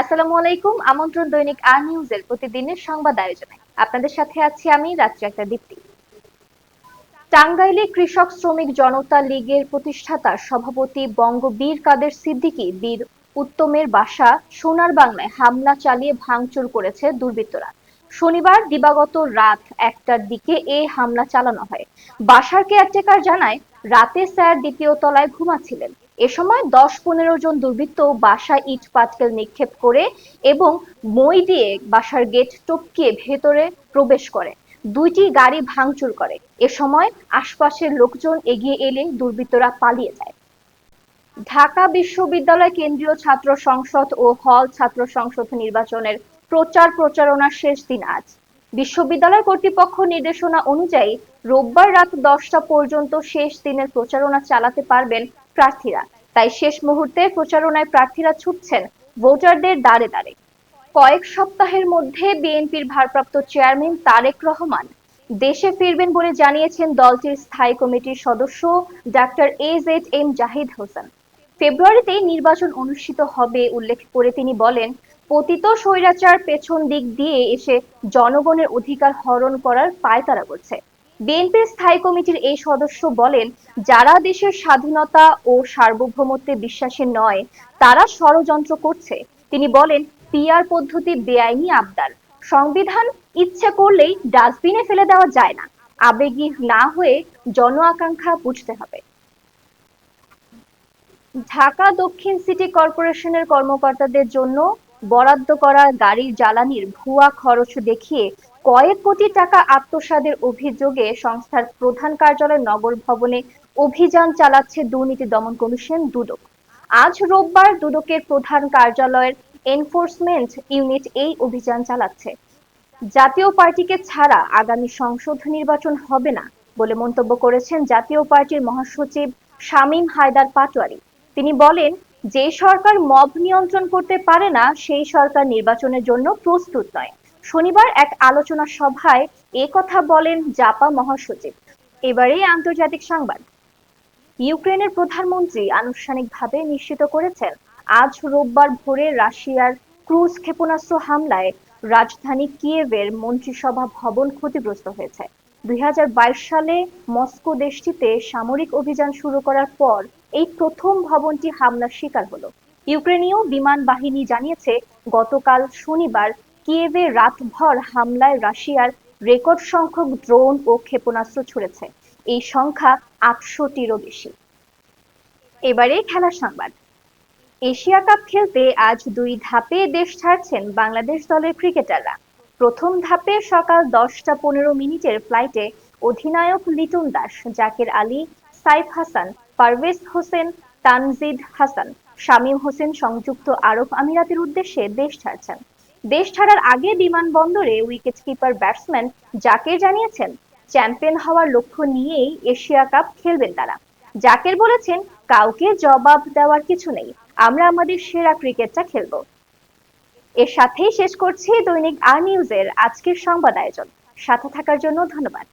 আসসালামু আলাইকুম, আমন্ত্রণ দৈনিক আর নিউজের প্রতিদিনের সংবাদ আয়োজনে। আপনাদের সাথে আছি আমি রাত্রি একটা দীপ্তি। টাঙ্গাইলে কৃষক শ্রমিক জনতা লীগের প্রতিষ্ঠাতা সভাপতি বঙ্গবীর কাদের সিদ্দিকী বীর উত্তমের বাসা সোনার বাংলায় হামলা চালিয়ে ভাঙচুর করেছে দুর্বৃত্তরা। শনিবার দিবাগত রাত একটার দিকে এই হামলা চালানো হয়। বাসার কেয়ারটেকার জানায়, রাতে স্যার দ্বিতীয় তলায় ঘুমাচ্ছিলেন। এ সময় দশ পনেরো জন দুর্বৃত্ত বাসায় ইট, পাটকেল নিক্ষেপ করে এবং মই দিয়ে বাসার গেট টপকিয়ে ভেতরে প্রবেশ করে। দুইটি গাড়ি ভাঙচুর করে। এ সময় আশপাশের লোকজন এগিয়ে এলে দুর্বৃত্তরা পালিয়ে যায়। ঢাকা বিশ্ববিদ্যালয় কেন্দ্রীয় ছাত্র সংসদ ও হল ছাত্র সংসদ নির্বাচনের প্রচার প্রচারণার শেষ দিন আজ। বিশ্ববিদ্যালয় কর্তৃপক্ষ নির্দেশনা অনুযায়ী রোববার রাত দশটা পর্যন্ত শেষ দিনের প্রচারণা চালাতে পারবেন প্রার্থীরা। তাই শেষ মুহূর্তে প্রচারণায় প্রার্থীরা ছুটছেন ভোটারদের দাঁড়ে দাঁড়ে কয়েক সপ্তাহের মধ্যে বিএনপির ভারপ্রাপ্ত চেয়ারম্যান তারেক রহমান দেশে ফিরবেন বলে জানিয়েছেন দলটির স্থায়ী কমিটির সদস্য doctor A Z M Zahid Hossain. ফেব্রুয়ারিতে নির্বাচন অনুষ্ঠিত হবে, উল্লেখ করে তিনি বলেন পতিত স্বৈরাচার পেছন দিক দিয়ে এসে জনগণের অধিকার হরণ করার পায়তারা করছে। বিএনপির স্থায়ী কমিটির এই সদস্য বলেন, যারা দেশের স্বাধীনতা ও সার্বভৌমত্বে বিশ্বাসী নয়, তারা ষড়যন্ত্র করছে। তিনি বলেন, পিআর পদ্ধতি বেআইনি আবদার। সংবিধান ইচ্ছে করলেই ডাস্টবিনে ফেলে দেওয়া যায় না। আবেগী না হয়ে জন আকাঙ্ক্ষা বুঝতে হবে। ঢাকা দক্ষিণ সিটি কর্পোরেশনের কর্মকর্তাদের জন্য বরাদ্দ করা গাড়ির জ্বালানির ভুয়া খরচ দেখিয়ে কয়েক কোটি টাকা আত্মসাদের অভিযোগে সংস্থার প্রধান কার্যালয় নগর ভবনে অভিযান চালাচ্ছে দুর্নীতি দমন কমিশন দুদক। আজ রোববার দুদকের প্রধান কার্যালয়ের এনফোর্সমেন্ট ইউনিট এই অভিযান চালাচ্ছে। জাতীয় পার্টিকে ছাড়া আগামী সংসদ নির্বাচন হবে না বলে মন্তব্য করেছেন জাতীয় পার্টির মহাসচিব শামীম হায়দার পাটোয়ারি। তিনি বলেন যে সরকার মব নিয়ন্ত্রণ করতে পারে না, সেই সরকার নির্বাচনের জন্য প্রস্তুত নয়। শনিবার এক আলোচনা সভায় এ কথা বলেন জাপা মহাসচিব। এবারে আন্তর্জাতিক সংবাদ। ইউক্রেনের প্রধানমন্ত্রী আনুষ্ঠানিকভাবে নিশ্চিত করেছেন, আজ রোববার ভোরে রাশিয়ার ক্রুজ ক্ষেপণাস্ত্র হামলায় রাজধানী কিয়েভের মন্ত্রিসভা ভবন ক্ষতিগ্রস্ত হয়েছে। দুই হাজার বাইশ সালে মস্কো দেশটিতে সামরিক অভিযান শুরু করার পর এই প্রথম ভবনটি হামলার শিকার হলো। ইউক্রেনীয় বিমান বাহিনী জানিয়েছে, গতকাল শনিবার কিয়েভে রাতভর হামলায় রাশিয়ার রেকর্ড সংখ্যক ড্রোন ও ক্ষেপণাস্ত্র ছুড়েছে। এই সংখ্যা আটশোটিরও বেশি। এবারে খেলা সংবাদ। এশিয়া কাপ খেলতে আজ দুই ধাপে দেশ ছাড়ছেন বাংলাদেশ দলের ক্রিকেটাররা। প্রথম ধাপে সকাল দশটা পনেরো মিনিটের ফ্লাইটে অধিনায়ক লিটন দাস, জাকির আলী, সাইফ হাসান পারভেজ হোসেন, তানজিদ হাসান, শামীম হোসেন সংযুক্ত আরব আমিরাতের উদ্দেশ্যে দেশ ছাড়ছেন। দেশ ছাড়ার আগে বিমানবন্দরে উইকেট কিপার ব্যাটসম্যান জাকির জানিয়েছেন, চ্যাম্পিয়ন হওয়ার লক্ষ্য নিয়েই এশিয়া কাপ খেলবেন তারা। জাকের বলেছেন, কাউকে জবাব দেওয়ার কিছু নেই, আমরা আমাদের সেরা ক্রিকেটটা খেলব। এর সাথেই শেষ করছি দৈনিক আর নিউজের আজকের সংবাদ আয়োজন। সাথে থাকার জন্য ধন্যবাদ।